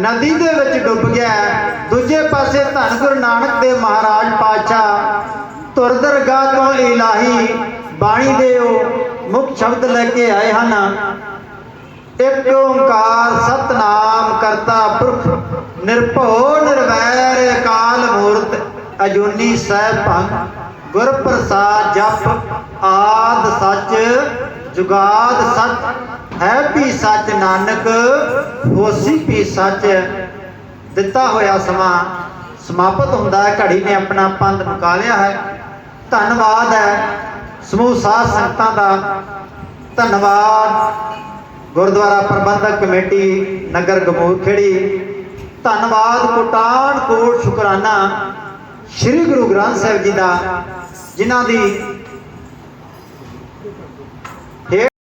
ਨਦੀ ਦੇ ਵਿੱਚ ਡੁੱਬ ਗਿਆ ਹੈ। ਦੂਜੇ ਪਾਸੇ ਧੰਨ ਗੁਰੂ ਨਾਨਕ ਦੇਵ ਮਹਾਰਾਜ ਪਾਤਸ਼ਾਹ ਤੁਰ ਦਰਗਾਹ ਤੋਂ ਇਲਾਹੀ ਬਾਣੀ ਦੇ ਉਹ ਮੁੱਖ ਸ਼ਬਦ ਲੈ ਕੇ ਆਏ ਹਨ ਇੱਕ ਓੰਕਾਰ ਸਤਨਾਮ ਕਰਤਾ ਪੁਰਖ ਨਿਰਭਉ ਨਿਰਵੈਰ ਕਾਲ ਮੂਰਤ ਅਜੂਨੀ ਸਹਿ ਭੰਗ ਗੁਰ ਪ੍ਰਸਾਦ ਜਪ ਆਦ ਸੱਚ ਜੁਗਾਦ ਸੱਚ ਹੈ ਵੀ ਸੱਚ ਨਾਨਕ ਹੋਸੀ ਵੀ ਸੱਚ। ਦਿੱਤਾ ਹੋਇਆ ਸਮਾਂ ਸਮਾਪਤ ਹੁੰਦਾ ਹੈ। ਘੜੀ ਨੇ ਆਪਣਾ ਪੰਧ ਮੁਕਾ ਲਿਆ ਹੈ। ਧੰਨਵਾਦ ਹੈ। ਸਮੂਹ ਸਾਧ ਸੰਗਤਾਂ ਦਾ ਧੰਨਵਾਦ। ਗੁਰਦੁਆਰਾ ਪ੍ਰਬੰਧਕ ਕਮੇਟੀ, ਨਗਰ ਗਮੂਰਖੇੜੀ ਧੰਨਵਾਦ ਕੋਟਾਨ ਕੋਟ ਸ਼ੁਕਰਾਨਾ। ਸ੍ਰੀ ਗੁਰੂ ਗ੍ਰੰਥ ਸਾਹਿਬ ਜੀ ਦਾ, ਜਿਨ੍ਹਾਂ ਦੀ